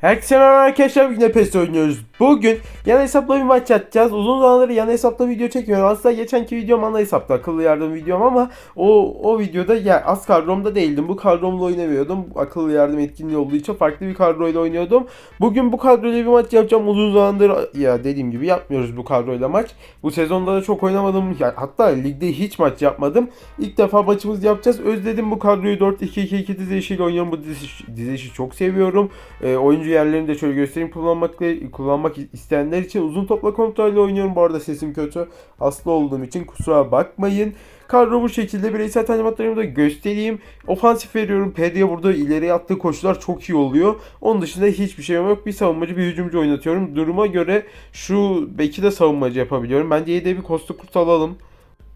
Herkese merhaba arkadaşlar yine PES oynuyoruz. Bugün yan hesapla bir maç yapacağız. Uzun zamandır yan hesapla video çekmiyorum. Aslında geçenki videom ana hesapta akıllı yardım videom ama o o videoda ya az kadromda değildim. Bu kadromla oynamıyordum. Akıllı yardım etkinliği olduğu için farklı bir kadroyla oynuyordum. Bugün bu kadroyla bir maç yapacağım. Uzun zamandır ya dediğim gibi yapmıyoruz bu kadroyla maç. Bu sezonda da çok oynamadım. Ya, hatta ligde hiç maç yapmadım. İlk defa maçımızı yapacağız. Özledim bu kadroyu 4-2-2-2 dizilişiyle oynuyorum. Bu diziliş, dizilişi çok seviyorum. E, oyuncu yerlerini de şöyle göstereyim. Kullanmak kullanmak isteyenler için uzun topla kontrolle oynuyorum. Bu arada sesim kötü. Hasta olduğum için kusura bakmayın. Kadro bu şekilde bireysel talimatlarımı da göstereyim. Ofansif veriyorum. Pedya burada ileriye attığı koşular çok iyi oluyor. Onun dışında hiçbir şeyim yok. Bir savunmacı bir hücumcu oynatıyorum. Duruma göre şu beki de savunmacı yapabiliyorum. Bence yedek bir Costa Kurt alalım.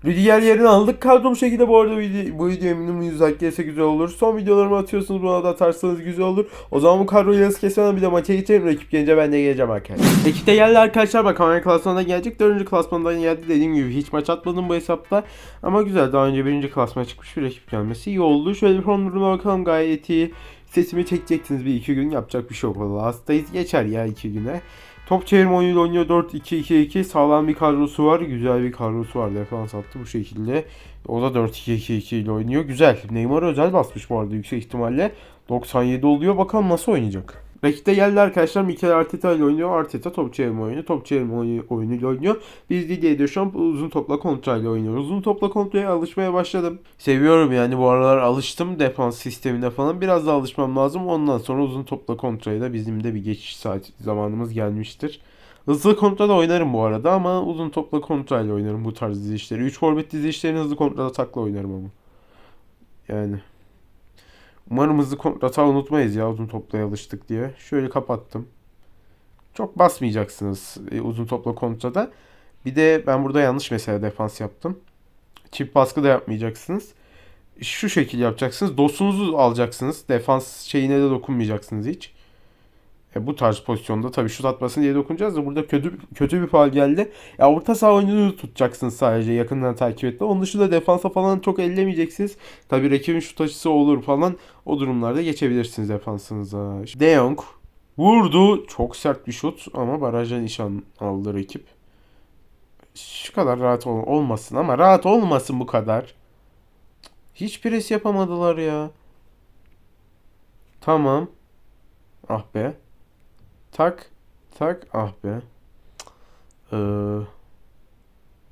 Rüdiger yerini aldık. Kadro bu şekilde bu arada bu video eminim 100 like gelirse güzel olur. Son videolarımı atıyorsunuz buna da atarsanız güzel olur. O zaman bu kadroyu yazı kesmeden bir de maça geçelim. Rakip gelince ben de geleceğim arkadaşlar. Ekipte geldi arkadaşlar bak Amerika klasmanına gelecek. Dördüncü klasmandan geldi dediğim gibi hiç maç atmadım bu hesapta. Ama güzel daha önce birinci klasmana çıkmış bir rakip gelmesi iyi oldu. Şöyle bir form bakalım gayet iyi. Sesimi çekeceksiniz bir iki gün yapacak bir şey yok. Hastayız geçer ya iki güne. Top çevirme oyunuyla oynuyor 4-2-2-2 sağlam bir kadrosu var. Güzel bir kadrosu var. Defans attı bu şekilde. O da 4-2-2-2 ile oynuyor. Güzel. Neymar özel basmış bu arada yüksek ihtimalle. 97 oluyor. Bakalım nasıl oynayacak. Rakipte geldi arkadaşlar. Mikel Arteta ile oynuyor. Arteta top çevirme oyunu. Top çevirme oyunu, oyunuyla oynuyor. Biz Didier Deschamps uzun topla kontra ile oynuyoruz. Uzun topla kontraya alışmaya başladım. Seviyorum yani bu aralar alıştım defans sistemine falan. Biraz daha alışmam lazım. Ondan sonra uzun topla kontraya da bizim de bir geçiş saat zamanımız gelmiştir. Hızlı kontra da oynarım bu arada ama uzun topla kontra ile oynarım bu tarz dizilişleri. 3 forvet dizilişlerini hızlı kontrada takla oynarım ama. Yani. Umarım hızlı kontrata unutmayız ya uzun toplaya alıştık diye. Şöyle kapattım. Çok basmayacaksınız e, uzun topla kontrada. Bir de ben burada yanlış mesela defans yaptım. Çift baskı da yapmayacaksınız. Şu şekil yapacaksınız. Dosunuzu alacaksınız. Defans şeyine de dokunmayacaksınız hiç. E, bu tarz pozisyonda tabii şut atmasın diye dokunacağız da burada kötü kötü bir faal geldi. Ya orta saha oyununu tutacaksınız sadece yakından takip etle. Onun dışında defansa falan çok ellemeyeceksiniz. Tabii rakibin şut açısı olur falan. O durumlarda geçebilirsiniz defansınıza. De Jong vurdu. Çok sert bir şut ama baraja nişan aldı rakip. Şu kadar rahat ol- olmasın ama rahat olmasın bu kadar. Hiç pres yapamadılar ya. Tamam. Ah be. Tak. Tak. Ah be. Ee,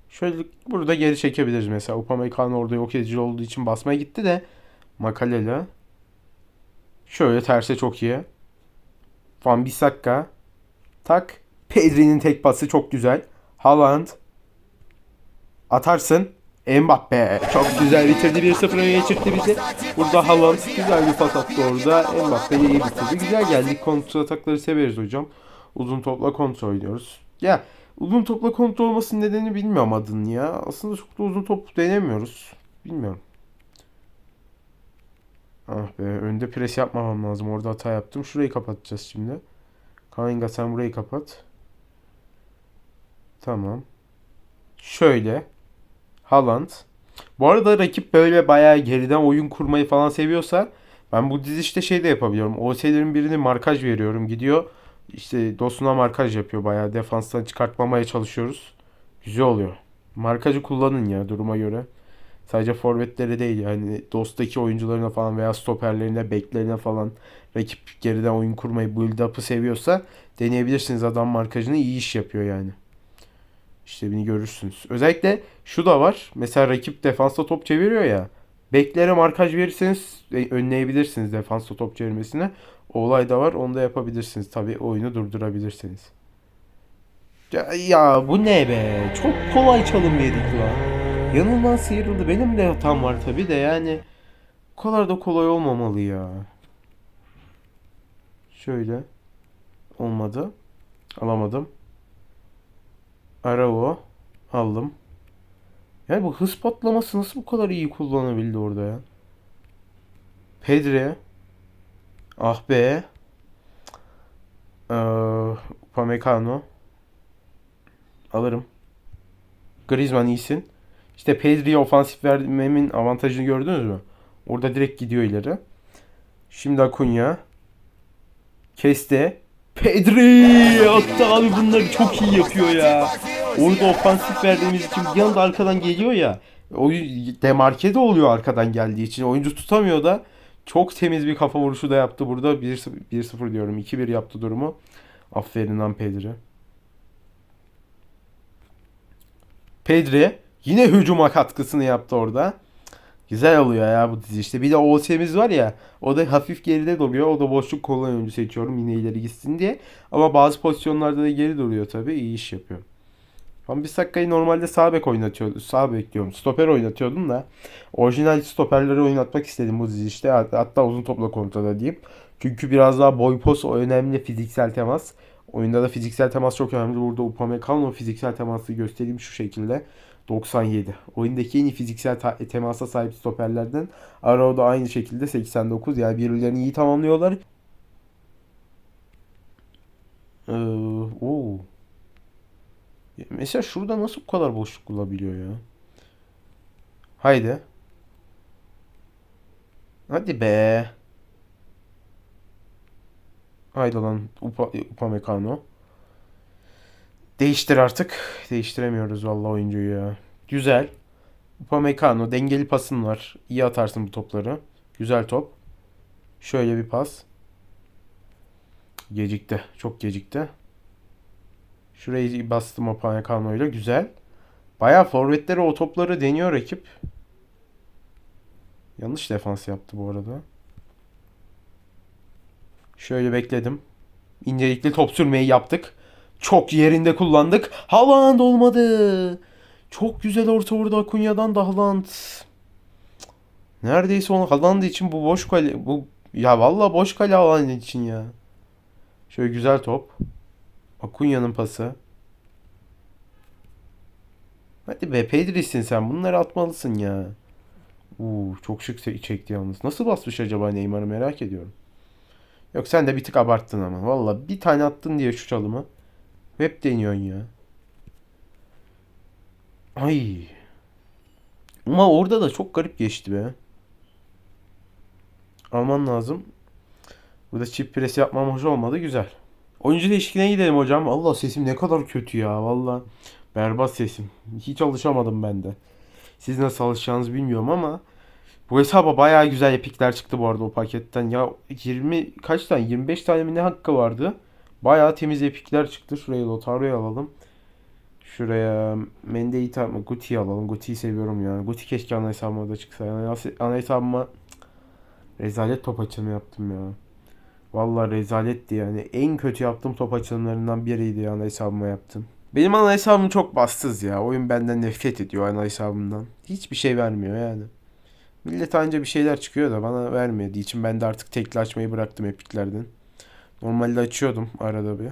şöyle burada geri çekebiliriz mesela. Upamecano orada yok edici olduğu için basmaya gitti de. Makalele. Şöyle terse çok iyi. Van Bissaka. Tak. Pedri'nin tek pası çok güzel. Haaland. Atarsın. Mbappe çok güzel bitirdi 1-0 öne geçirdi bizi. Burada Haaland güzel bir pas attı orada. Mbappe iyi bitirdi. Güzel geldik. Kontrol atakları severiz hocam. Uzun topla kontrol oynuyoruz. Ya uzun topla kontrol olmasının nedeni bilmiyorum adını ya. Aslında çok da uzun top denemiyoruz. Bilmiyorum. Ah be önde pres yapmamam lazım. Orada hata yaptım. Şurayı kapatacağız şimdi. Kainga sen burayı kapat. Tamam. Şöyle. Haaland. Bu arada rakip böyle bayağı geriden oyun kurmayı falan seviyorsa ben bu dizişte şey de yapabiliyorum. OS'lerin birini markaj veriyorum. Gidiyor işte dostuna markaj yapıyor. Bayağı defanstan çıkartmamaya çalışıyoruz. Güzel oluyor. Markajı kullanın ya duruma göre. Sadece forvetlere değil yani dosttaki oyuncularına falan veya stoperlerine, beklerine falan rakip geriden oyun kurmayı, build up'ı seviyorsa deneyebilirsiniz. Adam markajını iyi iş yapıyor yani. İşte beni görürsünüz. Özellikle şu da var. Mesela rakip defansta top çeviriyor ya. Beklere markaj verirseniz e, önleyebilirsiniz defansta top çevirmesine. O olay da var. Onu da yapabilirsiniz. Tabii oyunu durdurabilirsiniz. Ya, ya bu ne be? Çok kolay çalım yedik lan. Yanından sıyrıldı. Benim de hatam var tabii de yani. Bu kadar da kolay olmamalı ya. Şöyle. Olmadı. Alamadım. Arao aldım. Yani bu hız patlaması nasıl bu kadar iyi kullanabildi orada ya? Pedri. Ah be. Ee, Upamecano. Alırım. Griezmann iyisin. İşte Pedri'ye ofansif vermemin avantajını gördünüz mü? Orada direkt gidiyor ileri. Şimdi Acuna. Keste. Pedri attı abi bunları çok iyi yapıyor ya. Orada ofansif verdiğimiz için bir anda arkadan geliyor ya. O demarke de oluyor arkadan geldiği için. Oyuncu tutamıyor da. Çok temiz bir kafa vuruşu da yaptı burada. 1-0 1-0 diyorum. 2-1 yaptı durumu. Aferin lan Pedri. Pedri yine hücuma katkısını yaptı orada. Güzel oluyor ya bu dizi işte. Bir de OS'miz var ya. O da hafif geride duruyor. O da boşluk kolay oyuncu seçiyorum yine ileri gitsin diye. Ama bazı pozisyonlarda da geri duruyor tabii. İyi iş yapıyor. Ben bir Sakka'yı normalde sağ bek oynatıyordum. Sağ bek diyorum. Stoper oynatıyordum da. Orijinal stoperleri oynatmak istedim bu dizi işte. Hat- Hatta uzun topla kontrol diyeyim. Çünkü biraz daha boy pos önemli fiziksel temas. Oyunda da fiziksel temas çok önemli. Burada Upamecano fiziksel teması göstereyim şu şekilde. 97. Oyundaki en iyi fiziksel temasa sahip stoperlerden. Arao da aynı şekilde 89. Yani birbirlerini iyi tamamlıyorlar. Ee, oo. Mesela şurada nasıl bu kadar boşluk bulabiliyor ya? Haydi. Hadi be. Haydi lan Upa, Upamecano. Değiştir artık. Değiştiremiyoruz vallahi oyuncuyu ya. Güzel. Upamecano dengeli pasın var. İyi atarsın bu topları. Güzel top. Şöyle bir pas. Gecikti. Çok gecikti. Şurayı bastım Upamecano ile. Güzel. Bayağı forvetleri o topları deniyor rakip. Yanlış defans yaptı bu arada. Şöyle bekledim. İncelikli top sürmeyi yaptık. Çok yerinde kullandık. Haaland olmadı. Çok güzel orta orada Akunya'dan da Haaland. Neredeyse onu Haaland için bu boş kale bu ya vallahi boş kale Haaland için ya. Şöyle güzel top. Akunya'nın pası. Hadi be Pedri'sin sen. Bunları atmalısın ya. Uuu çok şık çekti yalnız. Nasıl basmış acaba Neymar'ı merak ediyorum. Yok sen de bir tık abarttın ama. Valla bir tane attın diye şu çalımı. Hep deniyorsun ya. Ay. Ama orada da çok garip geçti be. Alman lazım. Burada çift pres yapmam hoş olmadı. Güzel. Oyuncu değişikliğine gidelim hocam. Allah sesim ne kadar kötü ya. Valla berbat sesim. Hiç alışamadım ben de. Siz nasıl alışacağınızı bilmiyorum ama bu hesaba bayağı güzel epikler çıktı bu arada o paketten. Ya 20 kaç tane? 25 tane mi ne hakkı vardı? Bayağı temiz epikler çıktı. Şuraya Lotario'yu alalım. Şuraya Mendeita mı? Guti'yi alalım. Guti'yi seviyorum ya. Guti keşke ana hesabıma da çıksa. Yani ana hesabıma rezalet top açılımı yaptım ya. Vallahi rezaletti yani. En kötü yaptığım top açılımlarından biriydi ana hesabıma yaptım. Benim ana hesabım çok bassız ya. Oyun benden nefret ediyor ana hesabımdan. Hiçbir şey vermiyor yani. Millet anca bir şeyler çıkıyor da bana vermediği için ben de artık tekli açmayı bıraktım epiklerden. Normalde açıyordum arada bir.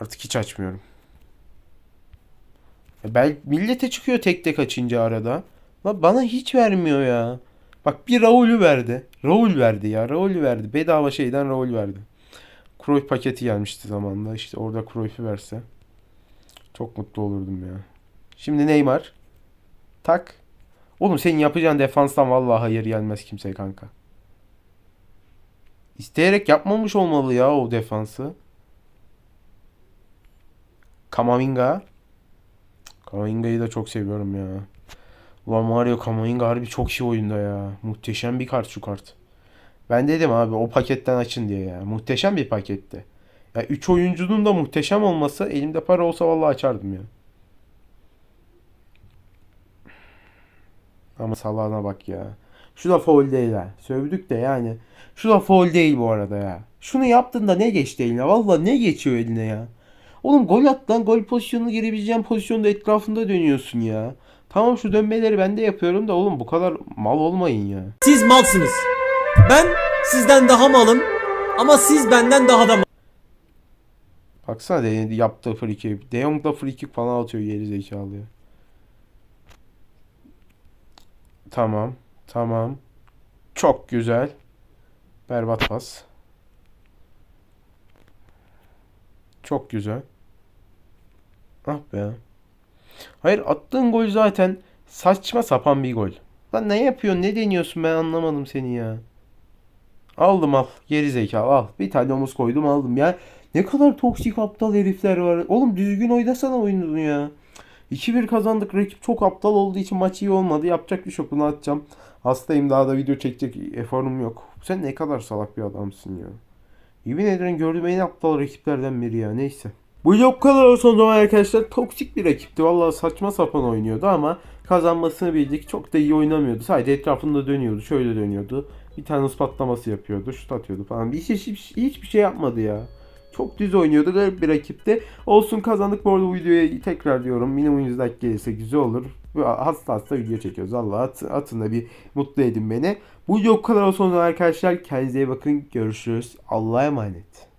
Artık hiç açmıyorum. Bel millete çıkıyor tek tek açınca arada. La bana hiç vermiyor ya. Bak bir Raul'ü verdi. Raul verdi ya. Raul verdi. Bedava şeyden Raul verdi. Cruyff paketi gelmişti zamanında. İşte orada Cruyff'u verse. Çok mutlu olurdum ya. Şimdi Neymar. Tak. Oğlum senin yapacağın defanstan vallahi hayır gelmez kimseye kanka. İsteyerek yapmamış olmalı ya o defansı. Kamavinga. Kamavinga'yı da çok seviyorum ya. Ulan Mario Kamavinga harbi çok iyi oyunda ya. Muhteşem bir kart şu kart. Ben dedim abi o paketten açın diye ya. Muhteşem bir paketti. Ya 3 oyuncunun da muhteşem olması elimde para olsa vallahi açardım ya. Ama salağına bak ya. Şu da foul değil ha. Sövdük de yani. Şu da foul değil bu arada ya. Şunu yaptığında ne geçti eline? Vallahi ne geçiyor eline ya? Oğlum gol at lan. Gol pozisyonuna girebileceğin pozisyonda etrafında dönüyorsun ya. Tamam şu dönmeleri ben de yapıyorum da oğlum bu kadar mal olmayın ya. Siz malsınız. Ben sizden daha malım ama siz benden daha da mal. Baksana de yaptığı free kick. De Jong da free kick falan atıyor geri zekalı. Tamam. Tamam. Çok güzel. Berbat pas. Çok güzel. Ah be. Hayır attığın gol zaten saçma sapan bir gol. Lan ne yapıyorsun? Ne deniyorsun? Ben anlamadım seni ya. Aldım al. Geri zekalı al. Bir tane omuz koydum aldım ya. Ne kadar toksik aptal herifler var. Oğlum düzgün oynasana oyununu ya. 2-1 kazandık. Rakip çok aptal olduğu için maç iyi olmadı. Yapacak bir şey yok. Bunu atacağım. Hastayım daha da video çekecek eforum yok. Sen ne kadar salak bir adamsın ya. Yemin ederim gördüğüm en aptal rakiplerden biri ya. Neyse. Bu video kadar olsun o zaman arkadaşlar. Toksik bir rakipti. Vallahi saçma sapan oynuyordu ama kazanmasını bildik. Çok da iyi oynamıyordu. Sadece etrafında dönüyordu. Şöyle dönüyordu. Bir tane patlaması yapıyordu. Şut atıyordu falan. Bir hiç, hiç, hiçbir şey yapmadı ya. Çok düz oynuyordu. Garip bir rakipti. Olsun kazandık. Bu arada bu videoya tekrar diyorum. Minimum 100 like gelirse güzel olur. Hasta hasta video çekiyoruz. Allah at, atın da bir mutlu edin beni. Bu video bu kadar olsun arkadaşlar. Kendinize iyi bakın. Görüşürüz. Allah'a emanet.